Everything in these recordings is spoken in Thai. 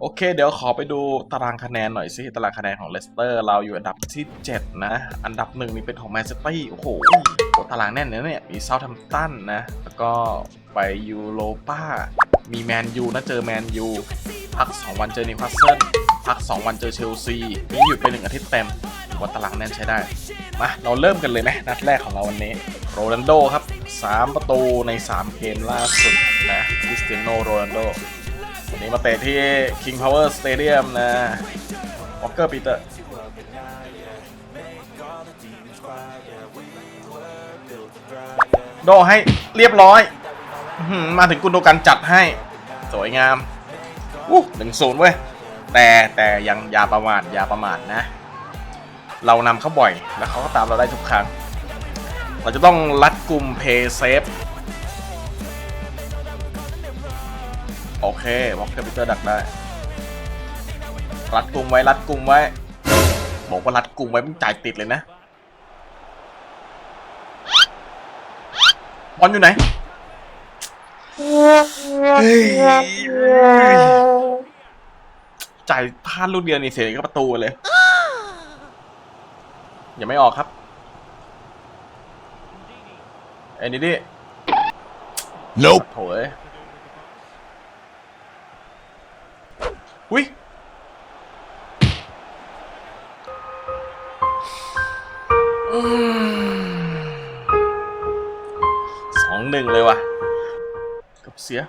โอเค เดี๋ยวขอไปดูตารางคะแนนหน่อยสิตารางคะแนนของเลสเตอร์เราอยู่อันดับที่ 7 นะ อันดับหนึ่งนี่เป็นของแมนซิตี้โอ้โหตารางแน่นเลยเนี่ยมีเซาท์แฮมป์ตันนะ แล้วก็ไปยูโรป้า มีแมนยูนะเจอแมนยูพัก 2 วันเจอนิวคาสเซิลพัก 2 วันเจอเชลซีนี่หยุดไปหนึ่งอาทิตย์เต็มว่าตารางแน่นใช้ได้ มาเราเริ่มกันเลยไหมนัดแรกของเราวันนี้โรนัลโดครับ 3 ประตูใน 3 เกมล่าสุดนะคริสเตียโนโรนัลโด วันนี้มาเตะที่ King Power Stadium นะวอ l เกอร์ปีเตอร์โดให้เรียบร้อย มาถึงกุนโดกันจัดให้ สวยงามอู้หนึ่งศูนย์เว้ย แต่แต่ยังอย่าประมาทอย่าประมาทนะ เรานำเขาบ่อย แล้วเขาก็ตามเราได้ทุกครั้ง เราจะต้องรัดกลุ่มเพย์เซฟ โอเควอลเกอร์ปีเตอร์ดักได้ รัดกลุ่มไว้ รัดกลุ่มไว้ บอกว่ารัดกลุ่มไว้มึงจ่ายติดเลยนะ บอลอยู่ไหนเฮ้ยจ่ายพลาดลูกเดียวนี่เสียก็ประตูเลย อย่าไม่ออกครับไอ้นี่ดิ Nope. โถ่เอ้ย อุ้ยสองหนึ่งเลยว่ะกับเสีย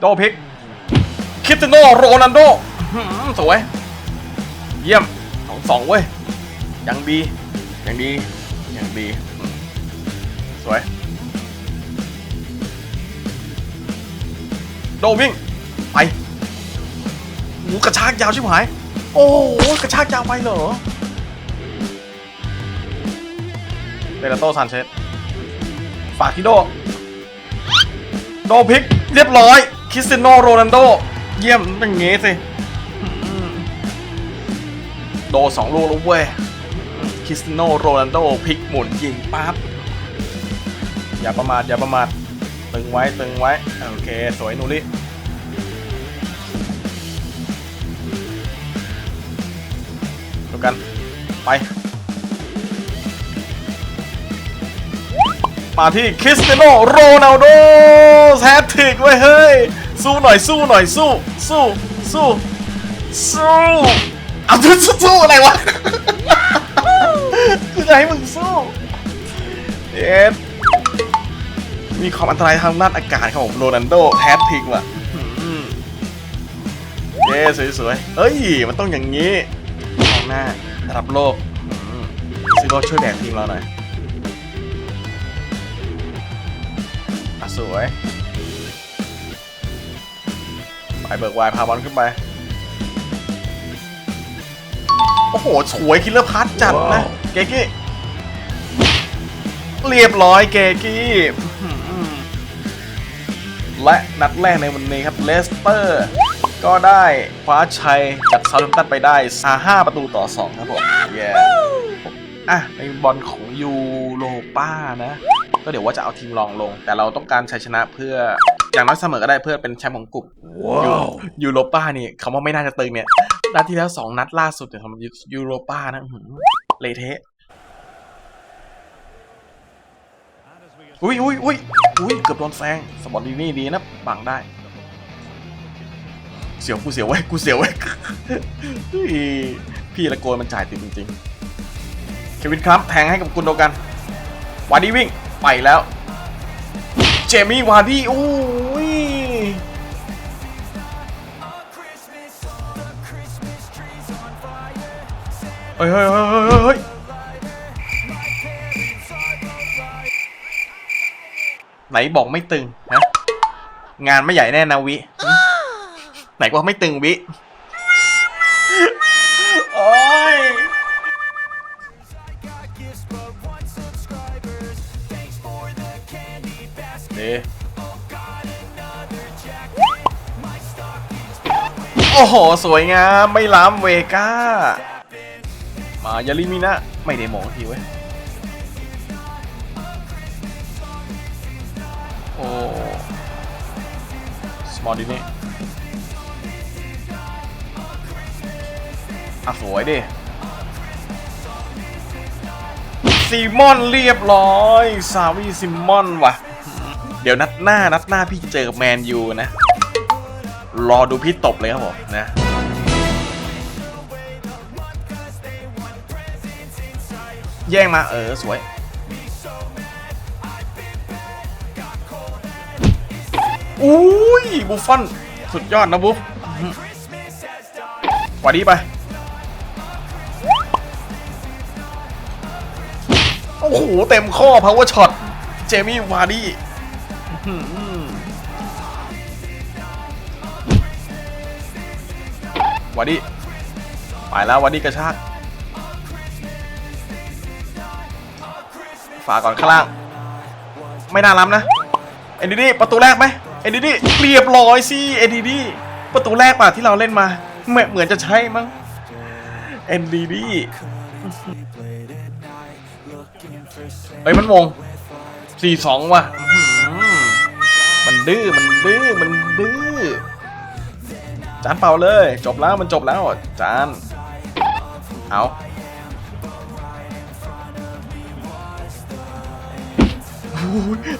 โดพิกคริสตียโนโรนัลโด้สวย เยี่ยมสองสองเว้ย ยังดี ยังดี ยังดี สวย โดวิ่ง ไปหูกระชากยาวชิบหาย โอ้โหกระชากยาวไปเหรอเดลโตซานเชสฝากที่โด โดพิก เรียบร้อย คริสเตียโนโรนัลโด เยี่ยมเป็นอย่างงี้สิ โดสองลูกแล้วเว้ย คริสเตียโนโรนัลโดพิก หมุนยิงปั๊บอย่าประมาทอย่าประมาทตึงไว้ตึงไว้โอเค สวยนูริดูกัน ไป มาที่คริสเตียโนโรนัลโดแฮตทริกไว้เฮ้ย สู้หน่อยสู้หน่อยสู้ สู้ สู้ สู้เอาสู้สู้สู้อะไรวะ จะให้มึงสู้เอ็ดมีความอันตรายทางด้านอากาศครับผมโรนัลโดแฮตทริกว่ะอื้อหือเย้สวยๆเอ้ย มันต้องอย่างนี้มองหน้าระดับโลกอื้อหือซิโร่ช่วยแบกทีมเราหน่อยอะสวยไปเบิกวายพาบอลขึ้นไป โอ้โห สวยคิลเลอร์พัทจัดนะ เกกี้ เรียบร้อยเกกี้อื้อหือและนัดแรกในวันนี้ครับเลสเตอร์ ก็ได้คว้าชัยจากซา u ์ h มตันไปได้ซาห้าประตูต่อ 2 ครับผมเย้อะในบอลของยูโรป้านะ ก็เดี๋ยวว่าจะเอาทีมรองลง แต่เราต้องการชัยชนะเพื่ออย่างน้อยเสมอก็ได้เพื่อเป็นแชมป์ของกลุ่ม Wow. ยูโรป้านี่คำว่าไม่น่าจะตึงเนี่ยนัดที่แล้วสองนัดล่าสุดเนี่ยสำหรับยูโรป้านะอื้อหือเละเทะ อุ้ยอุ้ยอุ้ยอุ้ยเกือบโดนแซงสปอร์ตดีนี่ดีนะบังได้ เสียวกูเสียวไว้กูเสียวไว้พี่ละโกนมันจ่ายติดจริงๆเควินครับแทงให้กับกุนโดกันวาร์ดี้วิ่งไปแล้ว เจมี่วาร์ดี้โอ้ยเฮ้ยเฮ้ยเฮ้ย ไหนบอกไม่ตึงนะงานไม่ใหญ่แน่นะวิหึไหนว่าไม่ตึงวิ โอ้ย เดโอ้โห สวยงาม ไม่ล้ำเวก้า มายาลิมินะ ไม่ได้มองทีเว้ย สมอลดินี่อะสวยดิซีมอนเรียบร้อย ซาวีซิมอนว่ะ เดี๋ยวนัดหน้านัดหน้าพี่เจอกับแมนยูนะ รอดูพี่ตบเลยครับผมนะแย่งมาเออ สวย อุ้ยบุฟฟอนสุดยอดนะบุฟอื้อหือหวัดดีไปโอ้โห เต็มข้อ power shot เจมี่วาร์ดี้วาร์ดี้ไปแล้ววาร์ดี้กระชากฝาก่อนข้างล่าง ไม่น่าล้ำนะ เอ็นดีดีประตูแรกไหม เอ็นดีดีเรียบร้อยสิเอ็นดีดีประตูแรกป่ะที่เราเล่นมาเหมือนเหมือนจะใช่มั้งเอ็นดีดีเฮ้ยมันวงสี่สองว่ะมันดื้อ มันดื้อ มันดื้อ จานเป่าเลย จบแล้ว มันจบแล้ว จาน เอา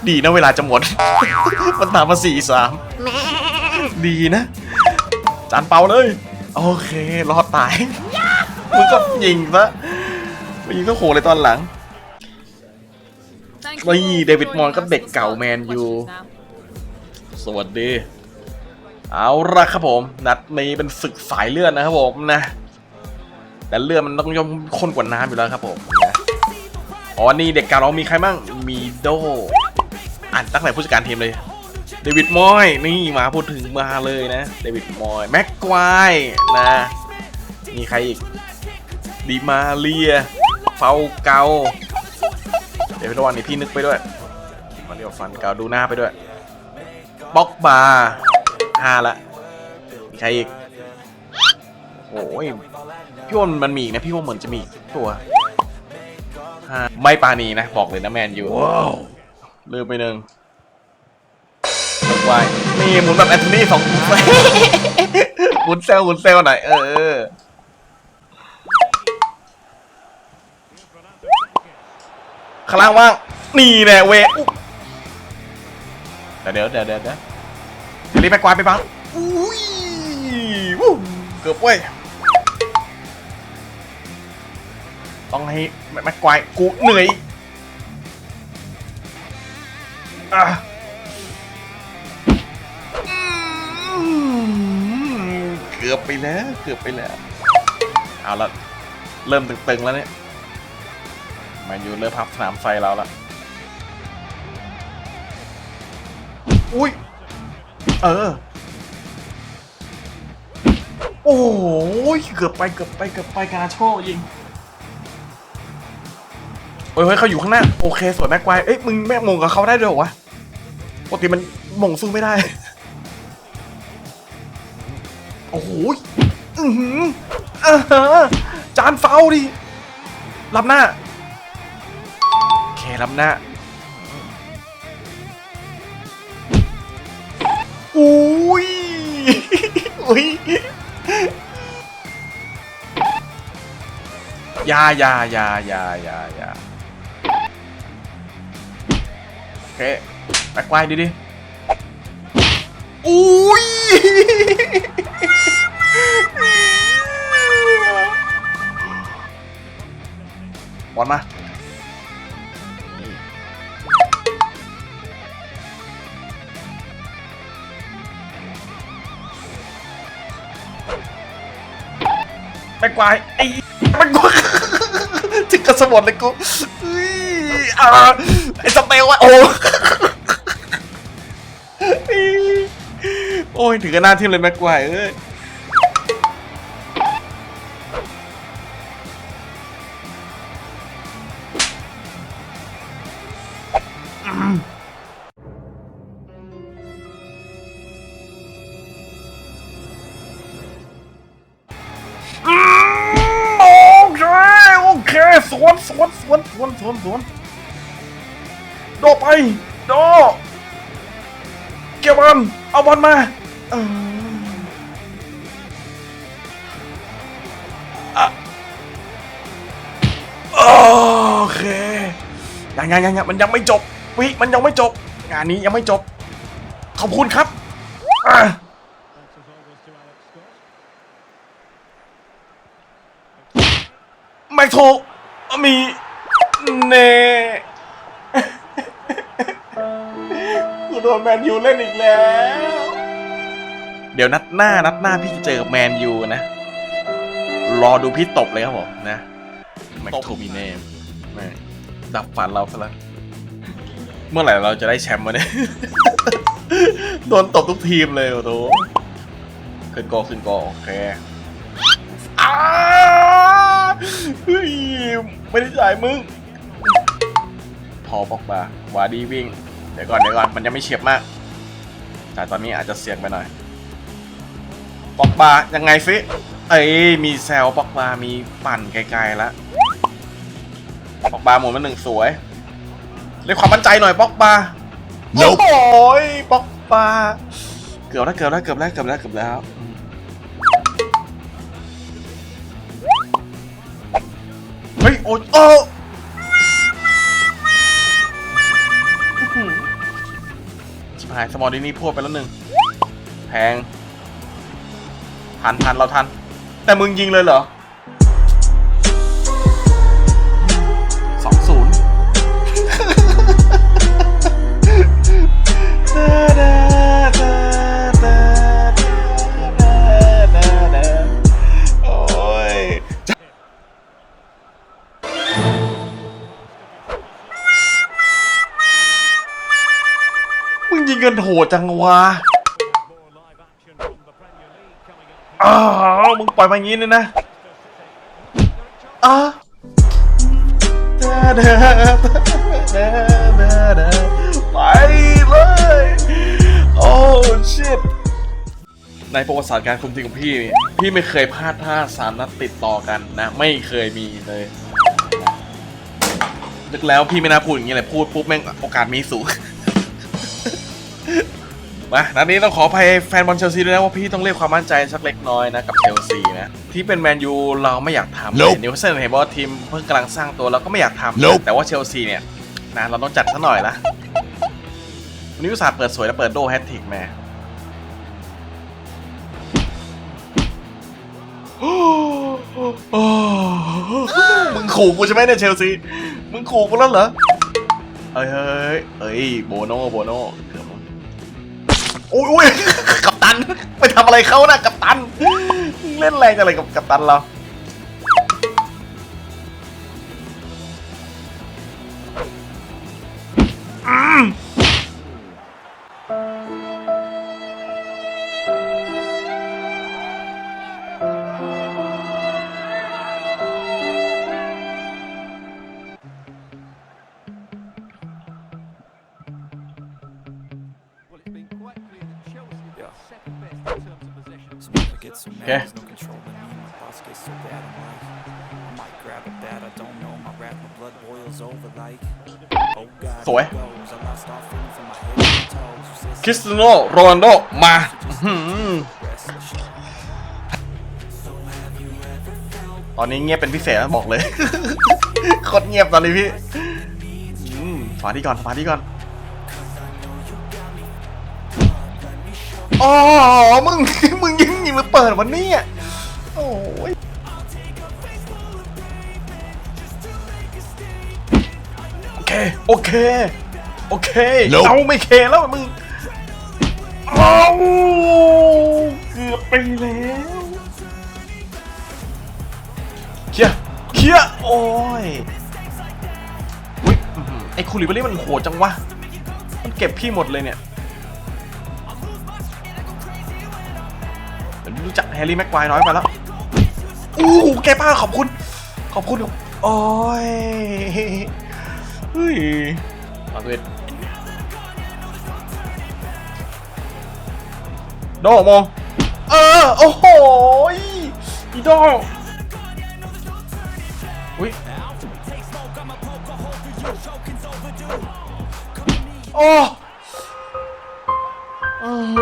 ดีนะเวลาจะหมด มันตามมาสี่สามดีนะ จานเปาเลย โอเค รอดตาย มึงก็ยิงซะไปยิงก็โหเลยตอนหลังนี่เดวิดมอนก็เด็กเก่าแมนยูสวัสดี เอาละครับผม นัดนี้เป็นศึกสายเลือดนะครับผมนะ แต่เลือดมันต้องย่อมข้นกว่าน้ำอยู่แล้วครับผมนะ อ๋อ นี่เด็กก่าเรามีใครบ้าง มีโด อ่านตั้งแต่ผู้จัดการทีมเลย เดวิดมอย นี่มาพูดถึงมาเลยนะ เดวิดมอย แม็กควายนะ มีใครอีก ดีมาเลีย เฟาเกา เดี๋ยวระหว่างนี้พี่นึกไปด้วยมาเรียวฟันเกาดูหน้าไปด้วยบ็อกบาร์ห้าละมีใครอีก โอ้ยพี่ว่ามันมีอีกนะ พี่ว่าเหมือนจะมีอีกตัวาไม่ปานีนะ บอกเลยนะแมนยู Wow. ลืมไปหนึ่งหมุนไว้นี่หมุนแบบแอนโทนีสองหมุนเซลลหมุนเซลลหน่อยเออข้างล่างว่าง นี่แน่เวอุ๊เดี๋ยวเดี๋ยวเดี๋ยวเดี๋ยวเดี๋ยวเดี๋ยวรีบไปกวาดไปบังอุ้ยวู้เกือบเว้ย ต้องให้แม็กควายกูเหนื่อยอะเกือบไปแล้วเกือบไปแล้ว เอาละเริ่มตึงๆแล้วเนี่ยมาอยู่เริ่มพับสนามไฟเราละอุ้ย เออ โอ้ยเกือบไปเกือบไปเกือบไปกาโชยิง เฮ้ยเขาอยู่ข้างหน้า โอเคสวยแม็กควยเอ้ยมึงแม่งมงกับเขาได้ด้วยเหรอวะปกติมันมงสู้ไม่ได้ โอ้โหอือหืออ่าฮะจานเฝ้าดิรับหน้าโอเครับหน้าอุ้ยอุ้ยยายายายายายา โอเคแบกไวดิดิอุ้ยบอลมาแบกไวไอ้แบกไว้ถึงกระสมดเลยกู อุ้ยอ่าไอ้สเปลวะโอ้โอ้ยถึงกับหน้าทิ่มเลยแม็กไกวร์เอ้ยอืมโอเคโอเคสวนสวนสวนสวนสวนสวนโดด ไป โด เกี่ยวบอลเอาบอลมาเออโอเคยังยังยังมันยังไม่จบวิมันยังไม่จบ งานนี้ยังไม่จบ ขอบคุณครับอะไม่ถูกมีเน่ โดนแมนยูเล่นอีกแล้ว เดี๋ยวนัดหน้านัดหน้าพี่จะเจอกับแมนยูนะ รอดูพี่ตบเลยครับผมนะแม็กโทมิเน่แม่งดับฝันเราซะแล้วเมื่อไหร่เราจะได้แชมป์วะเนี่ย โดนตบทุกทีมเลยโอ้โหขึ้นโกขึ้นโกโอเคอ้าเฮ้ยไม่ได้จ่ายมึง พอบอกมาวาดีวิ่ง เดี๋ยวก่อนเดี๋ยวก่อนมันยังไม่เฉียบมาก แต่ตอนนี้อาจจะเสี่ยงไปหน่อยปอกบายังไงฟิเอ้ยมีแซลปอกบามีปั่นไกลๆแล้วปอกบาหมุนมาหนึ่งสวยเรียกความมั่นใจหน่อยปอกบา Nope โอ้ยปอกบาเกือบแล้วเกือบแล้วเกือบแล้วเกือบแล้วเกือบแล้วอืมเฮ้ยโอ้ยโอ้ชิบ หายสมอลดินี่พวดไปแล้วหนึ่งแพงทันทันเราทัน แต่มึงยิงเลยเหรอสองศูนย์ มึงยิงกันโหดจังวะอ้าวมึงปล่อยมาอย่างนี้เลยนะอ้าไปเลย โอ้ชิตในประวัติศาสตร์การคุมทีมของพี่ พี่ไม่เคยพลาดท่าสามนัดติดต่อกันนะ ไม่เคยมีเลยนึกแล้วพี่ไม่น่าพูดอย่างนี้เลยพูดปุ๊บแม่งโอกาสมีสูง มานัดนี้ต้องขออภัยแฟนบอลเชลซีด้วยนะว่าพี่ต้องเรียกความมั่นใจสักเล็กน้อยนะกับเชลซีนะที่เป็นแมนยูเราไม่อยากทำ Nope นิวคาสเซิลเห็นว่าทีมเพิ่งกำลังสร้างตัวเราก็ไม่อยากทำ Nope แต่ว่าเชลซีเนี่ยนะเราต้องจัดซะหน่อยละวันนี้อุตส่าห์เปิดสวยแล้วเปิดโดแฮตทริกแม่มึงขู่กูใช่ไหมเนี่ยเชลซี มึงขู่กูแล้วเหรอ เอ้ยเฮ้ยเอ้ยโบโน่โบโน่เกือบแล้ว โอ้ยโอ้ยกัปตัน ไปทำอะไรเขานะกัปตัน เล่นแรงอะไรกับกัปตันเรา to my toes. You said คริสเตียโนโรนัลโดมาอื้อหือ rest assured. ตอนนี้เงียบเป็นพิเศษนะบอกเลย โคตรเงียบตอนนี้พี่อืมสมาธิก่อนสมาธิก่อน อ๋อมึง มึงยิงยิงหรือเปิดวันนี้โอ้ยโอเค โอเค โอเค Nope เอาไม่เคแล้วมึงเอาเกือบไปแล้วเคลียร์เคลียร์โอ้ยอุ๊ยอื้อหือไอ้คูลิบารี่มันโหดจังวะ มันเก็บพี่หมดเลยเนี่ย แฮร์รี่แม็กควายน้อยไปแล้วอู้หูแกป้าขอบคุณ ขอบคุณ โอ้ยเฮ้ยมาเวทโดมองเออ โอ้โหยอีโดอุ้ยโอ้อื้อหือ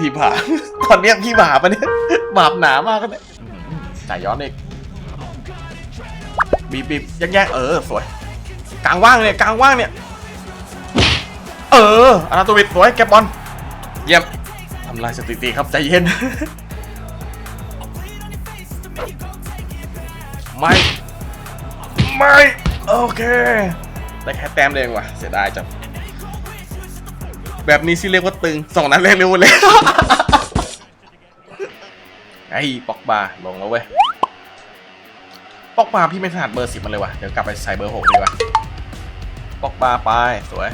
ที่บาปตอนเนี้ยพี่บาปปะเนี่ยบาปหนามากเลยจ่ายย้อนอีกบีบบีบแยกแยกๆเออสวยกลางว่างเนี่ยกลางว่างเนี่ย เอออนาโตวิดสวยแกบบอลเยี่ยมทำลายสถิติครับใจเย็นไม่ ไม่ โอเค ได้แค่แต้มเดียวเองว่ะ เสียดายจัง แบบนี้สิเรียกว่าตึงสองนัดแรกเร็วเลย ไอ้ปอกบาลงแล้วเว้ยปอกบาพี่ไม่ถนัดเบอร์สิบมันเลยว่ะ เดี๋ยวกลับไปใส่เบอร์หกดีกว่าปอกบาไป สวย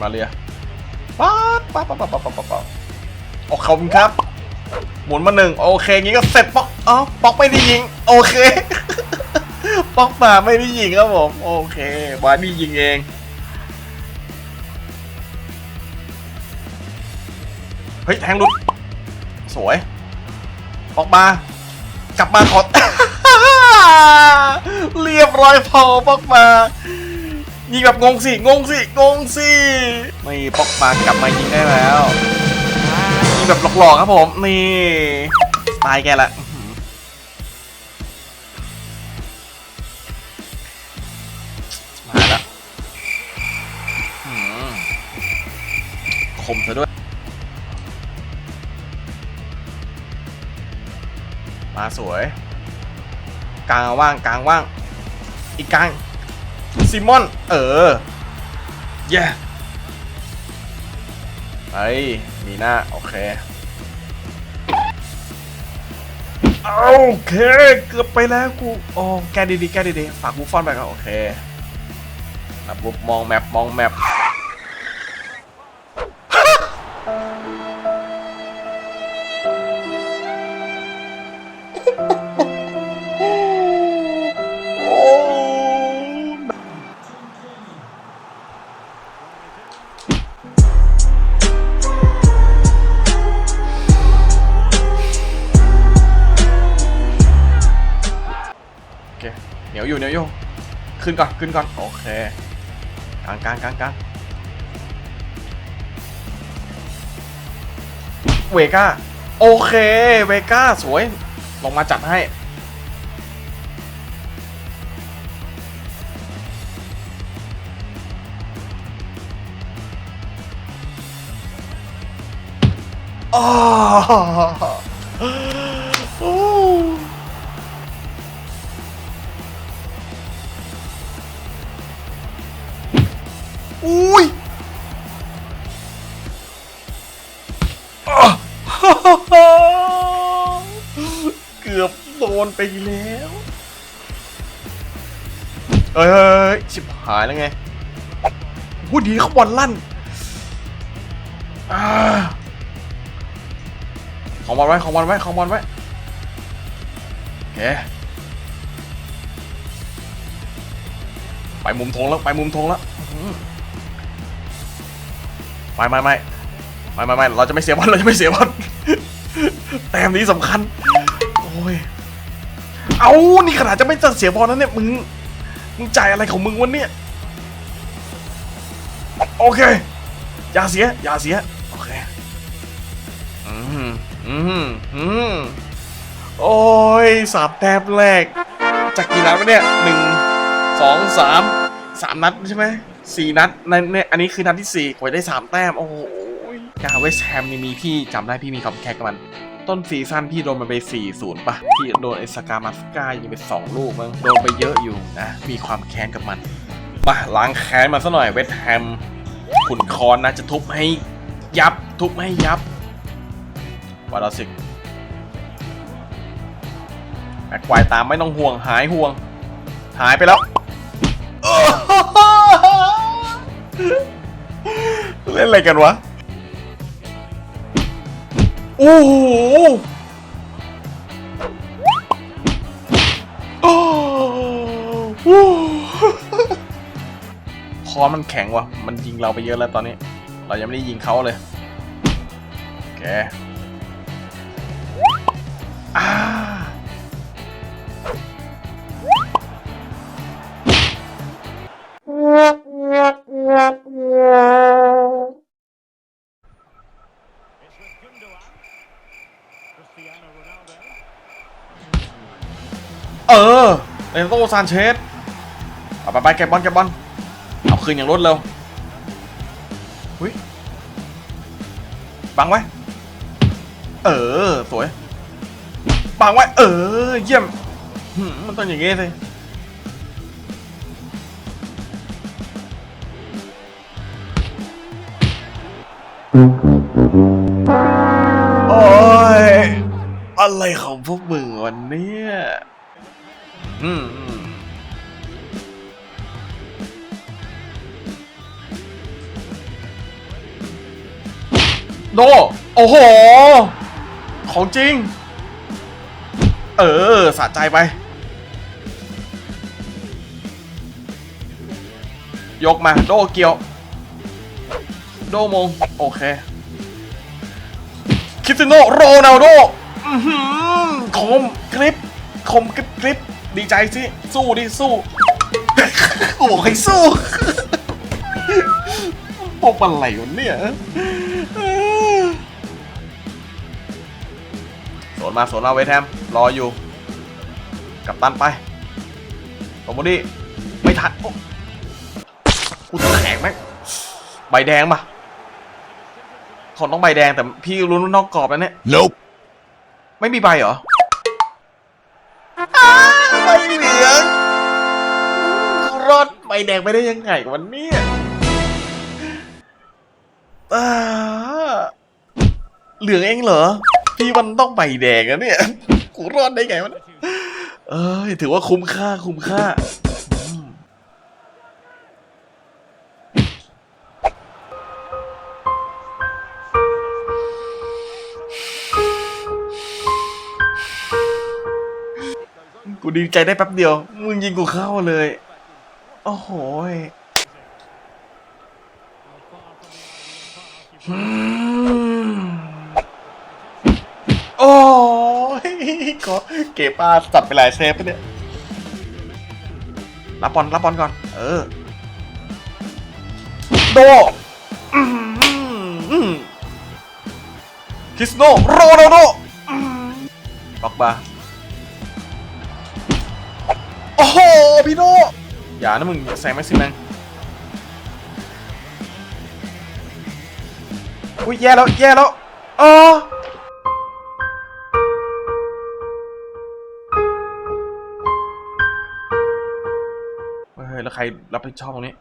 มาเรียป๊าป๊าป๊าป๊าป๊าป๊าป๊าโอ้ขอบคุณครับ หมุนมาหนึ่งโอเคงี้ก็เสร็จปอกอ๋อปอกไม่ได้ยิง โอเค ปอกมาไม่ได้ยิงครับผม โอเคบานี่ยิงเอง เฮ้ยแทงหลุด สวยปอกมา กลับมาขอ เรียบร้อยพอปอกมายิงแบบงงสิ งงสิ งงสิ ไม่ปอกมากลับมายิงได้แล้วยิงแบบหลอกๆครับผม นี่ตล์แกละมาแล้วอื้อหือคมซะด้วย มาสวย กลางว่างกลางว่าง อีกกลางซิมอน เออเย้ไอ้ยมีหน้า โอเค โอเค เกือบไปแล้วกูโอ้แกดีๆแกดีๆฝากกูฟอนไปก็โอเคนับปุ๊บมองแมปมองแมป ขึ้นก่อนขึ้นก่อนโอเคกลางกลางกลางกลางเวก้าโอเคเวก้าสวย ลงมาจัดให้อ๋ อุ้ยอะเกือบโดนไปแล้วเอ้ยชิบหายแล้วไงพูดดีเขาบอลลั่นอาของบอลไว้ของบอลไว้ของบอลไว้โอเคไปมุมธงแล้วไปมุมธงแล้ว ไม่ไม่ไม่ไม่ไม่ไม่เราจะไม่เสียบอลเราจะไม่เสียบอลแต้มนี้สำคัญ โอ้ย เอานี่ขนาดจะไม่จะเสียบอลนะเนี่ย มึง มึงจ่ายอะไรของมึงวะเนี่ย โอเค อย่าเสีย อย่าเสีย โอเค อืมอืมอืมโอ้ยสามแต้มแรก จากกี่นัดวะเนี่ยหนึ่งสองสามสามนัดใช่ไหม สี่นัดในเนี่ยอันนี้คือนัดที่สี่กว่าได้สามแต้ม โอ้โหกาเวสแฮมนี่มีพี่จำได้พี่มีคำแคกกับมัน ต้นซีซั่นพี่โดนมันไป 4-0 ป่ะ พี่โดนไอสกามาสกายิงไป 2 ลูกมั้งโดนไปเยอะอยู่นะ มีความแค้นกับมัน มาล้างแค้นมาซะหน่อยเวสแฮมขุนคอนนะจะทุบให้ยับทุบให้ยับวาลาสิกแม็กควายตามไม่ต้องห่วงหายห่วง หายไปแล้ว นอะไรกันวะ โอ้โหโอ้โหคอมันแข็งวะมันยิงเราไปเยอะแล้วตอนนี้ เรายังไม่ได้ยิงเขาเลย แก ออเรนโตซานเชสเอาไปไปเก็บบอลเก็บบอลเอาคืนอย่างรวดเร็วหุยบังไว้ เออ สวยบังไว้ เออ เยี่ยม มันต้องอย่างงี้สิโอ้ยอะไรของพวกมึงวันนี้ อืมอืมโด โอ้โห ของจริง เออสะใจไป ยกมา โดเกียว โดมง โอเค คริสตียโนโรนัลโดคมกริป คมกริปกริป ดีใจสิ สู้ดิ สู้กูบอกให้สู้พวกอะไรวะเนี่ยสวนมาสวนมาเวทแฮมรออยู่ กับตันไปสมมติไม่ทันโอ้กูแข็งไหมงใบแดงปะคนต้องใบแดงแต่พี่รู้นอกกรอบแล้วเนี่ย Nope. ไม่มีใบเหรออ้ ไม่เหลืองรอดใบแดงไปได้ยังไงวันนี้เหลืองเองเหรอ พี่มันต้องใบแดงอะเนี่ย กูรอดได้ไงวะเนี่ยเอ้ยถือว่าคุ้มค่าคุ้มค่า กูดีใจได้แป๊บเดียว มึงยิงกูเข้าเลย โอ้โหยโอ้ยก็เก็บปลาสับไปหลายเซฟไปเนี่ย รับบอลรับบอลก่อน เออ โดคริสโนโรนัลโดอื้อหือล็อกบา โอ้โหพี่โนอย่านะมึงแซงแม็กซิมแมงอุ้ยแย่แล้วแย่แล้วอ๋อเฮ้ยแล้วใครรับผิดชอบตรงนี้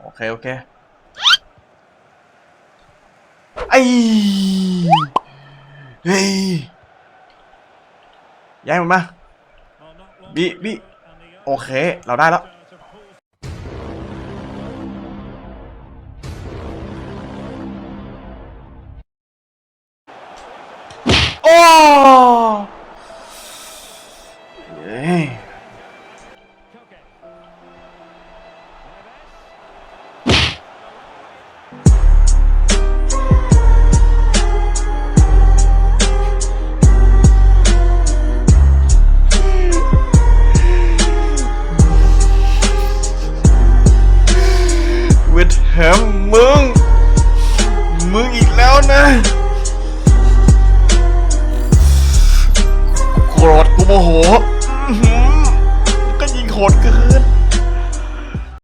โอเค โอเค ไอ้เฮ้ยย้ายมันมา บีบีโอเค เราได้แล้ว